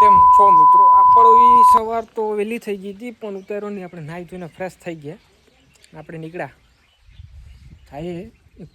કેમ છો મિત્રો? આપણો સવાર તો વહેલી થઈ ગઈ હતી, પણ ઉતારો નહીં. આપણે નાહી ધોઈને ફ્રેશ થઈ ગયા. આપણે નીકળ્યા. થાય એક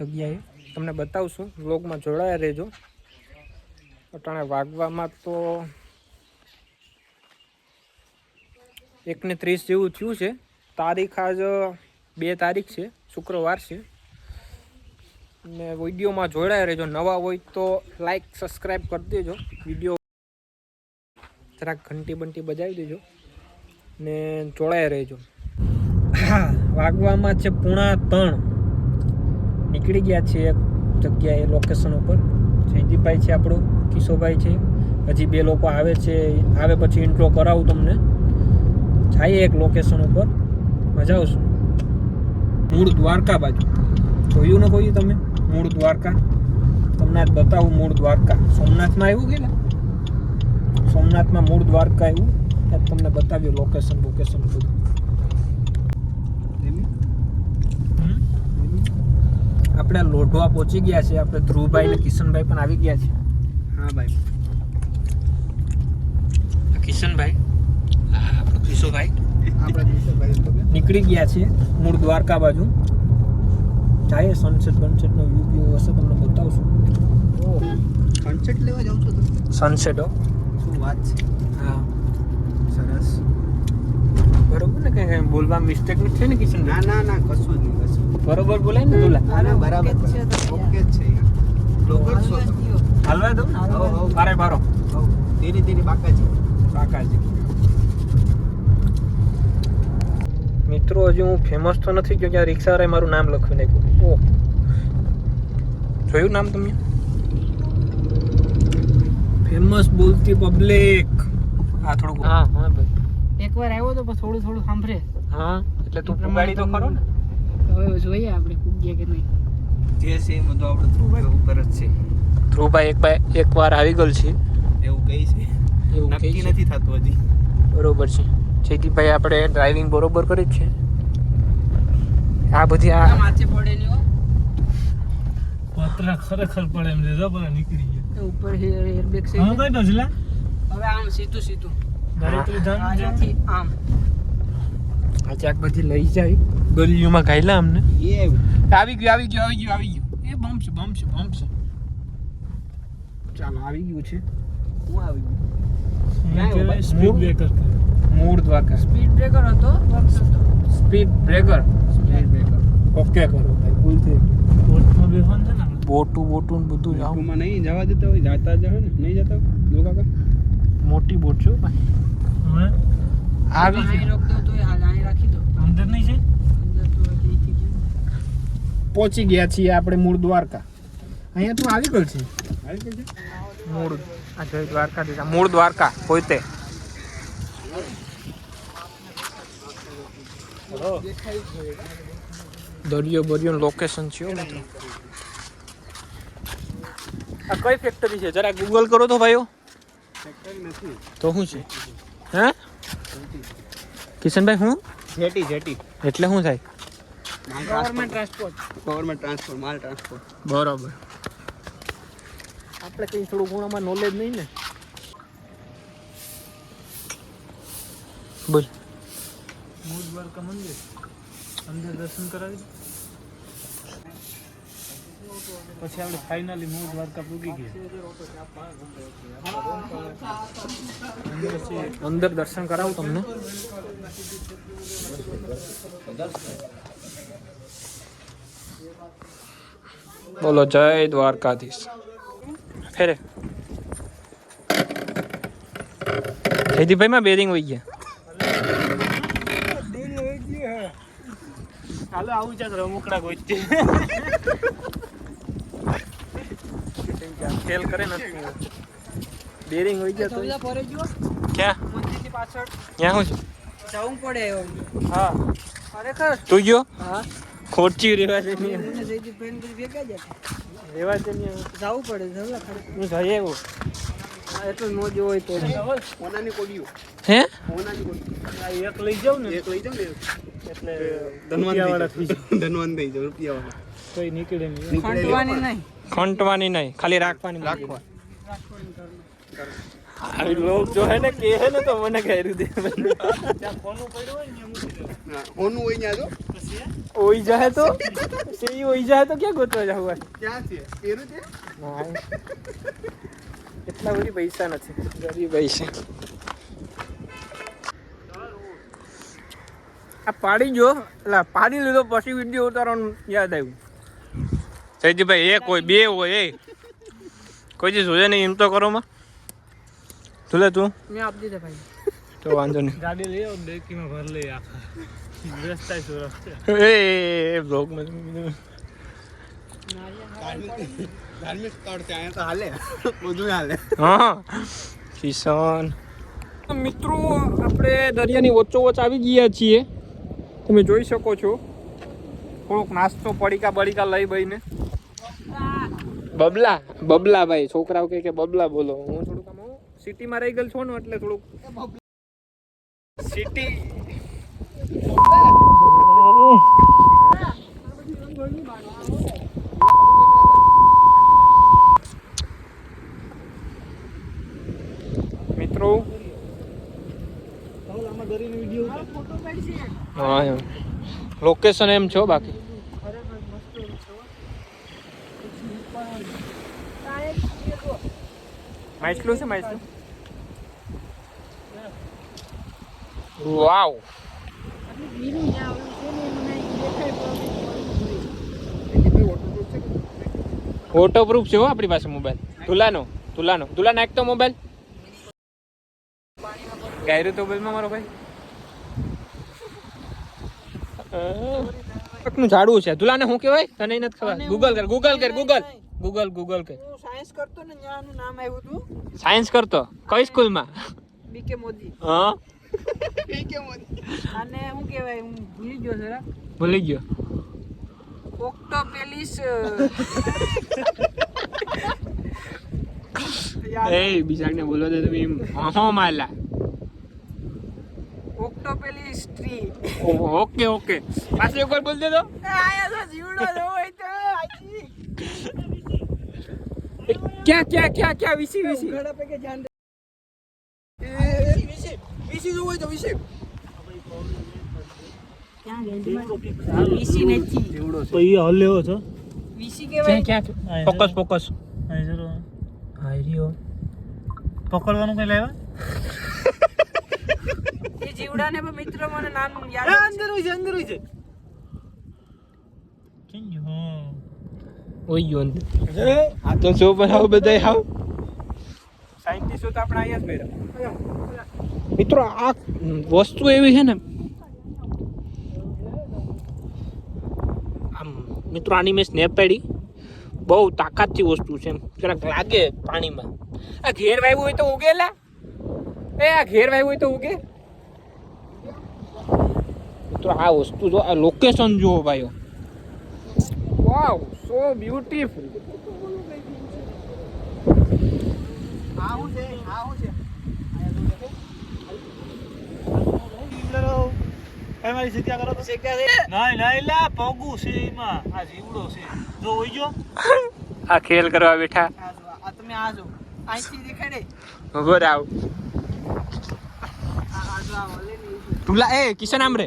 જગ્યાએ. તમને બતાવશું. વ્લોગમાં જોડાયા રહેજો. અટાણે વાગવામાં તો એકને ત્રીસ જેવું થયું છે. તારીખ આજ, બે તારીખ છે. શુક્રવાર છે. ને વિડીયોમાં જોડાયા રહેજો. નવા હોય તો લાઈક સબસ્ક્રાઈબ કરી દેજો. વીડિયો જરાક ઘંટી બંટી બજાવી દેજો ને જોડાયા રહેજો. હા વાગવામાં છે પૂણા ત્રણ. નીકળી ગયા છે એક જગ્યાએ લોકેશન ઉપર. જયદીપભાઈ છે આપણો કિશોભાઈ છે. હજી બે લોકો આવે છે, આવે પછી ઇન્ટ્રો કરાવું તમને. જઈએ એક લોકેશન ઉપર. મજા આવશું. મૂળ દ્વારકા બાજુ. જોયું ને કોઈ તમે? મૂળ દ્વારકા. તમને આજ બતાવું મૂળ દ્વારકા. સોમનાથમાં આવ્યું કે સોમનાથમાં મૂળ દ્વારકા આવ્યું ત્યાં તમને બતાવ્યું લોકેશન લોકેશન બધું? આપણે લોઢવા પહોંચી ગયા છે આપણે ધ્રુવભાઈ અને કિશનભાઈ પણ આવી ગયા છે. હા ભાઈ. કિશનભાઈ? કિશોભાઈ નીકળી ગયા છે મૂળ દ્વારકા બાજુ. જાય સનસેટ બનસેટનો વ્યૂ વ્યૂ હશે તમને બતાવશું સનસેટ લેવા જાવ છો સનસેટ સનસેટો શું વાત છે. હા. સરસ. બરોબર ને કઈ કઈ બોલવા મિસ્ટેક નથી થઈ ને કિશન ના ના ના કશું જ નહીં કશું બરોબર બોલાય ને તુલા ના ના બરાબર ઓકે જ છે લોકલ શો છો. હાલવા દઉં હો, હો. બારે બારો. ધીરે ધીરે બાકાજી. બાકાજી. મિત્રો હજુ હું ફેમસ તો નથી ગયો ત્યાં રિક્ષાવાળાએ મારું નામ લખ્યું નાખ્યું. ઓહ. જોયું નામ તમે ફેમસ બોલતી પબ્લિક આ થોડું હા હા ભાઈ. એકવાર આવ્યો તો થોડું થોડું સાંભળે. હા એટલે તું પુગાડી તો ખરો ને? હવે જોઈએ આપણે પૂગ્યા કે નહીં. જે છે એમાં તો આપણે ધ્રુવભાઈ ઉપર જ છે. ધ્રુવભાઈ એક ભાઈ એક વાર આવી ગયેલ છે. એવું કહી છે. એવું નક્કી નથી થતું હજી. બરોબર છે. જયદીપભાઈ આપણે ડ્રાઇવિંગ બરોબર કરી જ છે. આ બધી આ માથે પડે નહીં હો. પતરા ખરેખર પડે એમ લીધો પણ નીકળી ગયો. ઉપર એરબેગ છે હા કઈ ડઝલા હવે આમ સીધું સીધું. દરેક ધન આમ. આ ચાક બધી લઈ જાય. ગલીઓમાં ગાયલા અમને. એ આવી ગયું આવી ગયું આવી ગયું આવી ગયું. એ બમ છે બમ છે બમ છે ચાલો આવી ગયું છે. હું આવી ગયું? સ્પીડ બ્રેકર મૂળ દ્વારકા. સ્પીડ બ્રેકર હતો? Speed breaker speed breaker okay કરો ભાઈ ભૂલ થઈ ગઈ કોર્ટમાં બેસવાનું છે ને આપણે. બોટું બોટું ને બધું જાવમાં નહીં જવા દેતા હોય જાતા જ હોય ને. નહીં જતા હોય? કાકા. મોટી બોટ છો હો ભાઈ. હવે? આવી અહીં રોક દો હાલ અહીં રાખી દો. અંદર નહીં છે? તો? પહોંચી ગયા છીએ આપણે મૂળ દ્વારકા. અહીંયા તું આવી ગયો છે? આવી ગયું છે? મૂળ. આ જય દ્વારકા દીધા. મૂળ દ્વારકા પોતે. દરિયો બરિયો લોકેશન છે મિત્રો. આ કઈ ફેક્ટરી છે? જરા ગૂગલ કરો તો ભાઈઓ. નથી. તો શું છે? હે? કિશનભાઈ હું? Jetty jetty. એટલે શું થાય? ગવર્મેન્ટ ટ્રાન્સપોર્ટ ગવર્મેન્ટ ટ્રાન્સપોર્ટ માલ ટ્રાન્સપોર્ટ બરાબર. આપણે કઈ થોડું ગુણામાં નોલેજ નહીં ને. બોલ. મૂળ દ્વારકા મંદિર. અંદર દર્શન કરાવી દે. પછી આપણે ફાઇનલી મૂળ દ્વારકા પૂગી ગયા અંદર અંદર દર્શન કરાવું તમને. બોલો જય દ્વારકાધીશ. ફેરે. જયદીપભાઈ માં બેરિંગ હોય ગયા હાલો આવું ચાક રમકડા ફેલ કરે નથી બેરિંગ હોય ગયા તો ક્યાં? મંદિરની પાછળ. ક્યાં હું છે? જવું પડે એવો હા. ખરેખર? તું ગયો? હા. ખોટી રેવા દે હતા. રેવા દે ને જવું પડે જવું ખરેખર હું જઈએ આવ્યો હા, એટલું મોજ હોય તો. ઓનાની કોડીઓ. હે? ઓનાની કોડીઓ. આ એક લઈ જાવ ને. એક લઈ જાવ ને. એટલે ધનવાન થઈ જાવ ધનવાન થઈ જાવ રૂપિયા કોઈ નીકળે નહીં. ખંડવાની નહીં. ખંટવાની નહીં ખાલી રાખવાની રાખવા રાખવાની આવી લોક જો હે ને કે હે ને તો મને કર્યું દે. પડ્યું હોય ને ઓનું હોય ત્યાં જો ઓઈ જાય તો? સી ઓઈ જાય તો ક્યાં ગોતવા જાવ ક્યાં છે? પેરું છે? એટલા બધી પૈસા નથી. ગરીબ પૈસા. આ પાડી જો એટલે પાડી લીધો પછી વીડિયો ઉતારવાનું યાદ આવ્યું. સૈજીભાઈ એક હોય બે હોય એ. કોઈ જી જોજે નહીં એમ તો કરો માં. તુલે તું? મેં આપી દીધા ભાઈ. તો વાંધો નહીં. ગાડી લઈ આવો ડેકીમાં ભર લઈ આખા રસ્તા રસ્તે? એ એ બ્લોગમાં ધાર્મિક સ્થળ છે અહીંયા તો હાલે. બધું હાલે. હા. કિસાન મિત્રો આપણે દરિયાની વચ્ચોવચ વચ્ચ આવી ગયા છીએ. તમે જોઈ શકો છો. થોડોક નાસ્તો પડીકા બડીકા લઈ બઈને. બબલા બબલા ભાઈ, છોકરાઓ કે કે બબલા બોલો. હું થોડુંક આમ સિટીમાં રહી ગયેલ છો ને એટલે થોડુંક. સિટી. મિત્રો. હા લોકેશન એમ છો બાકી? માછલું છે માછલું વાવ. વોટરપ્રૂફ છે હો આપણી પાસે મોબાઈલ તુલાનો તુલાનો તુલા નાખતો મોબાઈલ ગાયરો તો મોબાઈલમાં મારો ભાઈ. ઝાડવું છે. તુલાને શું કહેવાય? તને નથી ખબર. ગૂગલ કર ગૂગલ કર ગૂગલ ગૂગલ ગૂગલ કે. હું સાયન્સ કરતો ને ત્યાંનું નામ આવ્યું હતું સાયન્સ કરતો? કઈ સ્કૂલમાં બીકે મોદી. હા? અને શું કહેવાય હું ભૂલી ગયો જરા. ભૂલી ગયો. ઓક્ટોપેલિસ એ બીજાને બોલો દે તમે એમ હો માલા. ઓક્ટોપેલિસ ટ્રી ઓકે ઓકે. પાછો એક વાર બોલ દે તો. આયા તો જીવડો જો હોય તો આજી ક્યાં ક્યાં ક્યાં ક્યાં? વિસી વિસી. ઘડા પે કે જાન વિસી જોવું હોય તો વિસી. વીસી નથી. તો એ હલ્યો છો? વીસી ક્યાં કહેવાય. ક્યાં? Focus focus. અહીં જરો. હાઈ રહ્યો. પકડવાનું કઈ લાવ્યા એ જીવડાને પણ મિત્ર મને નામ યાદ અંદર હોય છે અંદર હોય છે? કેમ હા ગયો અંદર. આ તો સો પર આવ બધાય હાવ. સાયન્ટિસ્ટો તો આપણે અહીંયા જ મેળા મિત્રો આ વસ્તુ એવી છે ને આમ મિત્રો આની મેં સ્નેપ પાડી. બહુ તાકાતથી વસ્તુ છે એમ. જરાક લાગે પાણીમાં. આ ઘેર વાવ્યું હોય તો ઉગેલા એ આ ઘેર વાવ્યું હોય તો ઉગે. મિત્રો આ વસ્તુ જો આ લોકેશન જુઓ ભાઈઓ. Wow so beautiful. આવું છે આવું છે. મારી શીખ્યા કરો તો? નહીં ના એલા પગું છે એમાં. આ જીવડો છે. જો હોય જો આ ખેલ કરવા બેઠા. આ જો, આ તમે આ જો. અહીંથી દેખાડે. ઊભો આવ આ આ જો આ વલે તુલા એ કિશન આમરે.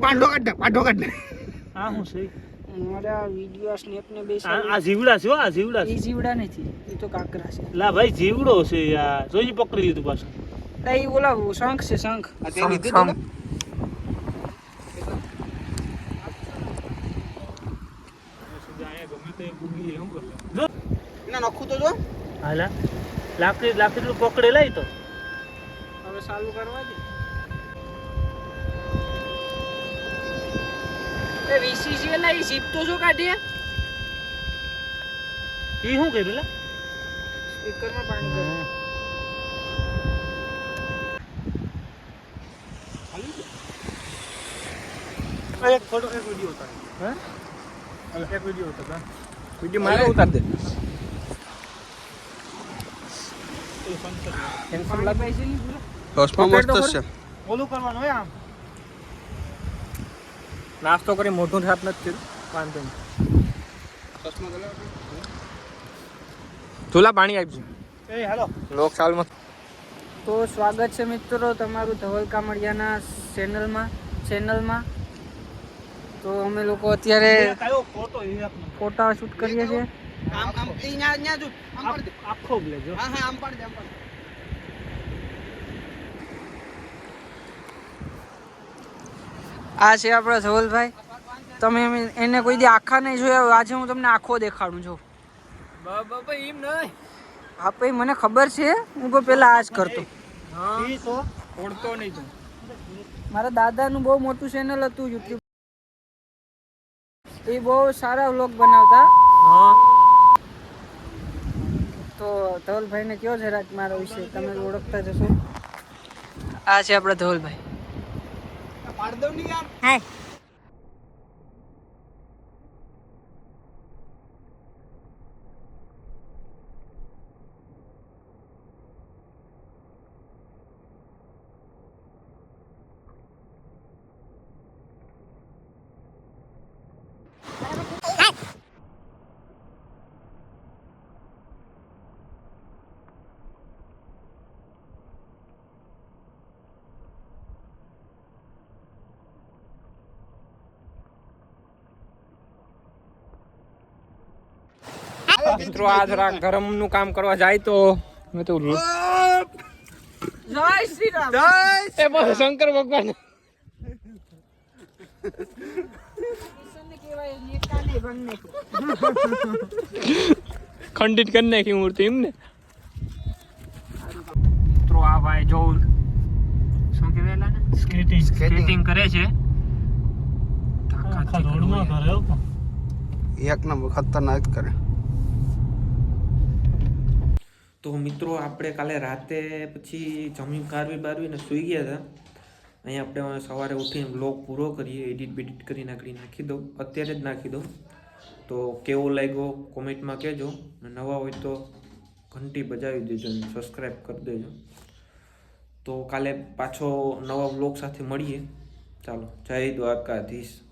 પાંડો કાઢ આ શું છે. મારે વીડિયો સ્નેપ ને બે આ આ જીવડા છે હો, આ જીવડા એ જીવડા નથી એ તો કાકરા છે. લા ભાઈ જીવડો છે યાર. જોઈ પકડી લીધું પાછું. ના, એ ઓલા શંખ છે શંખ તે. તું તો લાકડી લાકડી પકડે લઈ તો હવે ચાલુ કરવા દે એ વીસી છે લા ઈ તો જો કાઢીએ એ શું કર્યું સ્પીકરમાં સ્પીકર માં પાણી ભરે. એક ફોટો એક વીડિયો ઉતાર હે? એક વીડિયો ઉતાર વીડિયો મારે ઉતાર દે. શંકર લાગે? પૈસે નહીં પૂરા ચશ્મા મસ્ત છે. ઓલું કરવાનું હોય આમ. નાસ્તો કરી મોઢું સાફ નથી વાંધો નહીં. તુલા પાણી આપજો. એ હાલો. લોક સાલમાં તો સ્વાગત છે મિત્રો તમારું ધવલ કામડિયાના ચેનલમાં ચેનલમાં. તો અમે લોકો અત્યારે કયો ફોટો શૂટ કરીએ છીએ. આમ આમ ઈ ન્યા ન્યા જો આમ પાડ દે આ- આખો લેજો હા હા આમ પાડ આમ પાડ આ છે આપણા ધવલભાઈ. તમે એને કોઈ દી આખા નહીં જોયા આજે હું તમને આખો દેખાડું છું બાબા એમ નહીં. હા ભાઈ મને ખબર છે. હું પણ પહેલા આ જ કરતો. ઓળતો નહીં મારા દાદાનું બહુ મોટું ચેનલ હતું યુટ્યુબ એ બહુ સારા વ્લોગ બનાવતા. હા. તો ધવલભાઈને કયો જરાક મારા વિશે તમે ઓળખતા જશો. આ છે આપણા ધવલભાઈ. પાડ મિત્રો આ જરા ગરમનું કામ કરવા જાય તો મેં તો જય શ્રી રામ. એ બસ શંકર ભગવાન. ખંડિત કરી નાખી મૂર્તિ એમ ને મિત્રો આ ભાઈ જો શું કહેવાય ને સ્કેટિંગ સ્કેટિંગ કરે છે. આખા રોડમાં કરે એક નંબર ખતરનાક કરે. તો મિત્રો, આપણે કાલે રાતે પછી જમી કારવી બારવીને સૂઈ ગયા હતા. અહીંયા આપણે સવારે ઉઠીને બ્લોગ પૂરો કરીએ એડિટ બેડિટ કરી નાખી નાખી દઉં. અત્યારે જ નાખી દઉં. તો કેવો લાગ્યો કોમેન્ટમાં કહેજો. નવા હોય તો ઘંટી બજાવી દેજો અને સબસ્ક્રાઈબ કરી દેજો. તો કાલે પાછો નવા બ્લોગ સાથે મળીએ. ચાલો, જય દ્વારકાધીશ.